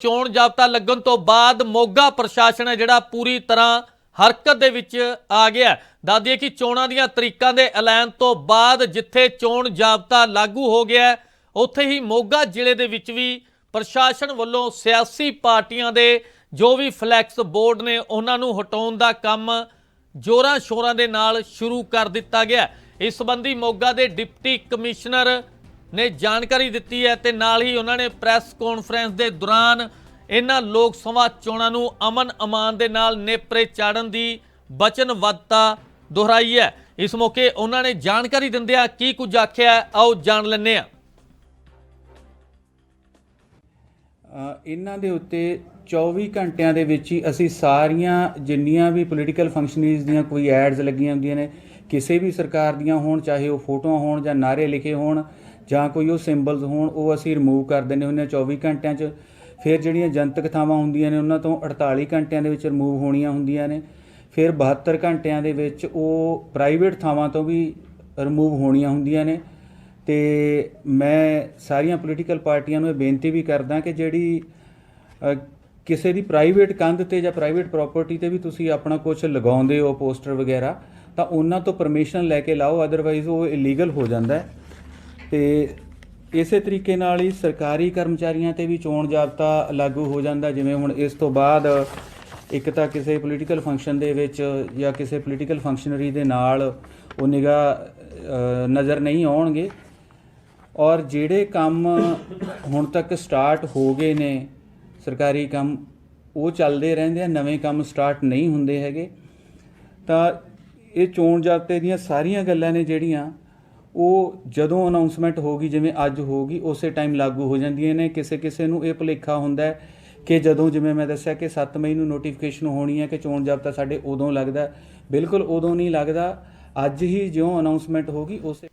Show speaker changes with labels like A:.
A: ਚੋਣ ਜਾਬਤਾ ਲੱਗਣ ਤੋਂ ਬਾਅਦ ਮੋਗਾ ਪ੍ਰਸ਼ਾਸਨ ਹੈ ਜਿਹੜਾ ਪੂਰੀ ਤਰ੍ਹਾਂ ਹਰਕਤ ਦੇ ਵਿੱਚ ਆ ਗਿਆ ਹੈ। ਕਿ ਚੋਣਾਂ ਦੀਆਂ ਤਰੀਕਾਂ ਦੇ ਐਲਾਨ ਤੋਂ ਬਾਅਦ ਜਿੱਥੇ ਚੋਣ ਜਾਬਤਾ ਲਾਗੂ ਹੋ ਗਿਆ, ਉੱਥੇ ਹੀ ਮੋਗਾ ਜ਼ਿਲ੍ਹੇ ਦੇ ਵਿੱਚ ਵੀ ਪ੍ਰਸ਼ਾਸਨ ਵੱਲੋਂ ਸਿਆਸੀ ਪਾਰਟੀਆਂ ਦੇ ਜੋ ਵੀ ਫਲੈਕਸ ਬੋਰਡ ਨੇ ਉਹਨਾਂ ਨੂੰ ਹਟਾਉਣ ਦਾ ਕੰਮ ਜੋਰਾਂ ਸ਼ੋਰਾਂ ਦੇ ਨਾਲ ਸ਼ੁਰੂ ਕਰ ਦਿੱਤਾ ਗਿਆ ਇਸ ਸੰਬੰਧੀ ਮੋਗਾ ਦੇ ਡਿਪਟੀ ਕਮਿਸ਼ਨਰ ਨੇ ਜਾਣਕਾਰੀ ਦਿੱਤੀ ਹੈ ਤੇ ਨਾਲ ਹੀ ਉਹਨਾਂ ਨੇ ਪ੍ਰੈਸ ਕਾਨਫਰੰਸ ਦੇ ਦੌਰਾਨ ਇਹਨਾਂ ਲੋਕ ਸਭਾ ਚੋਣਾਂ ਨੂੰ ਅਮਨ ਅਮਾਨ ਦੇ ਨਾਲ ਨੇਪਰੇ ਚਾੜਨ ਦੀ ਵਚਨਬੱਧਤਾ ਦੁਹਰਾਈ ਹੈ। ਇਸ ਮੌਕੇ ਉਹਨਾਂ ਨੇ ਜਾਣਕਾਰੀ ਦਿੰਦਿਆਂ ਕੀ ਕੁਝ ਆਖਿਆ ਆਓ ਜਾਣ ਲੈਂਦੇ ਹਾਂ।
B: ਇਹਨਾਂ ਦੇ ਉੱਤੇ 24 ਘੰਟਿਆਂ ਦੇ ਵਿੱਚ ਹੀ ਅਸੀਂ ਸਾਰੀਆਂ ਜਿੰਨੀਆਂ ਵੀ ਪੋਲੀਟੀਕਲ ਫੰਕਸ਼ਨਰੀਜ਼ ਦੀਆਂ ਕੋਈ ਐਡਸ ਲੱਗੀਆਂ ਹੁੰਦੀਆਂ ਨੇ, ਕਿਸੇ ਵੀ ਸਰਕਾਰ ਦੀਆਂ ਹੋਣ, ਚਾਹੇ ਉਹ ਫੋਟੋਆਂ ਹੋਣ ਜਾਂ ਨਾਰੇ ਲਿਖੇ ਹੋਣ ਜਾਂ ਕੋਈ ਉਹ ਸਿੰਬਲਸ ਹੋਣ, ਉਹ ਅਸੀਂ ਰਿਮੂਵ ਕਰ ਦਿੰਦੇ ਹੁੰਦੇ ਹਾਂ 24 ਘੰਟਿਆਂ 'ਚ। ਫਿਰ ਜਿਹੜੀਆਂ ਜਨਤਕ ਥਾਵਾਂ ਹੁੰਦੀਆਂ ਨੇ, ਉਹਨਾਂ ਤੋਂ 48 ਘੰਟਿਆਂ ਦੇ ਵਿੱਚ ਰਿਮੂਵ ਹੋਣੀਆਂ ਹੁੰਦੀਆਂ ਨੇ। ਫਿਰ 72 ਘੰਟਿਆਂ ਦੇ ਵਿੱਚ ਉਹ ਪ੍ਰਾਈਵੇਟ ਥਾਵਾਂ ਤੋਂ ਵੀ ਰਿਮੂਵ ਹੋਣੀਆਂ ਹੁੰਦੀਆਂ ਨੇ। ਤੇ ਮੈਂ ਸਾਰੀਆਂ ਪੋਲੀਟੀਕਲ ਪਾਰਟੀਆਂ ਨੂੰ ਇਹ ਬੇਨਤੀ ਵੀ ਕਰਦਾ ਕਿ ਜਿਹੜੀ ਕਿਸੇ ਦੀ ਪ੍ਰਾਈਵੇਟ ਕੰਧ ਤੇ ਜਾਂ ਪ੍ਰਾਈਵੇਟ ਪ੍ਰਾਪਰਟੀ ਤੇ ਵੀ ਤੁਸੀਂ ਆਪਣਾ ਕੁਝ ਲਗਾਉਂਦੇ ਹੋ ਪੋਸਟਰ ਵਗੈਰਾ, ਤਾਂ ਉਹਨਾਂ ਤੋਂ ਪਰਮਿਸ਼ਨ ਲੈ ਕੇ ਲਾਓ ਅਦਰਵਾਈਜ਼ ਉਹ ਇਲੀਗਲ ਹੋ ਜਾਂਦਾ ਹੈ। ਤੇ ਇਸੇ ਤਰੀਕੇ ਨਾਲ ਹੀ ਸਰਕਾਰੀ ਕਰਮਚਾਰੀਆਂ ਤੇ ਵੀ ਚੋਣ ਜਾਬਤਾ ਲਾਗੂ ਹੋ ਜਾਂਦਾ, ਜਿਵੇਂ ਹੁਣ ਇਸ ਤੋਂ ਬਾਅਦ ਇੱਕ ਤਾਂ ਕਿਸੇ ਪੋਲੀਟੀਕਲ ਫੰਕਸ਼ਨ ਦੇ ਵਿੱਚ ਜਾਂ ਕਿਸੇ ਪੋਲੀਟੀਕਲ ਫੰਕਸ਼ਨਰੀ ਦੇ ਨਾਲ ਉਹ ਨਿਗਾਹ ਨਜ਼ਰ ਨਹੀਂ ਆਉਣਗੇ। ਔਰ ਜਿਹੜੇ ਕੰਮ ਹੁਣ ਤੱਕ ਸਟਾਰਟ ਹੋ ਗਏ ਨੇ ਸਰਕਾਰੀ ਕੰਮ, ਉਹ ਚੱਲਦੇ ਰਹਿੰਦੇ ਆ, ਨਵੇਂ ਕੰਮ ਸਟਾਰਟ ਨਹੀਂ ਹੁੰਦੇ ਹੈਗੇ। ਤਾਂ ਇਹ ਚੋਣ ਜਾਬਤੇ ਦੀਆਂ ਸਾਰੀਆਂ ਗੱਲਾਂ ਨੇ ਜਿਹੜੀਆਂ ਉਹ ਜਦੋਂ ਅਨਾਉਂਸਮੈਂਟ ਹੋਗੀ ਜਿਵੇਂ ਅੱਜ ਹੋਗੀ ਉਸੇ ਟਾਈਮ ਲਾਗੂ ਹੋ ਜਾਂਦੀਆਂ ਨੇ। ਕਿਸੇ ਕਿਸੇ ਨੂੰ ਇਹ ਭੁਲੇਖਾ ਹੁੰਦਾ ਕਿ ਜਦੋਂ ਜਿਵੇਂ ਮੈਂ ਦੱਸਿਆ ਕਿ 7 ਮਈ ਨੂੰ ਨੋਟੀਫਿਕੇਸ਼ਨ ਹੋਣੀ ਹੈ ਕਿ ਚੋਣ ਜਾਬਤਾ ਸਾਡੇ ਉਦੋਂ ਲੱਗਦਾ ਬਿਲਕੁਲ ਉਦੋਂ ਨਹੀਂ ਲੱਗਦਾ। ਅੱਜ ਹੀ ਜਿਉਂ ਅਨਾਉਂਸਮੈਂਟ ਹੋਗੀ ਉਸੇ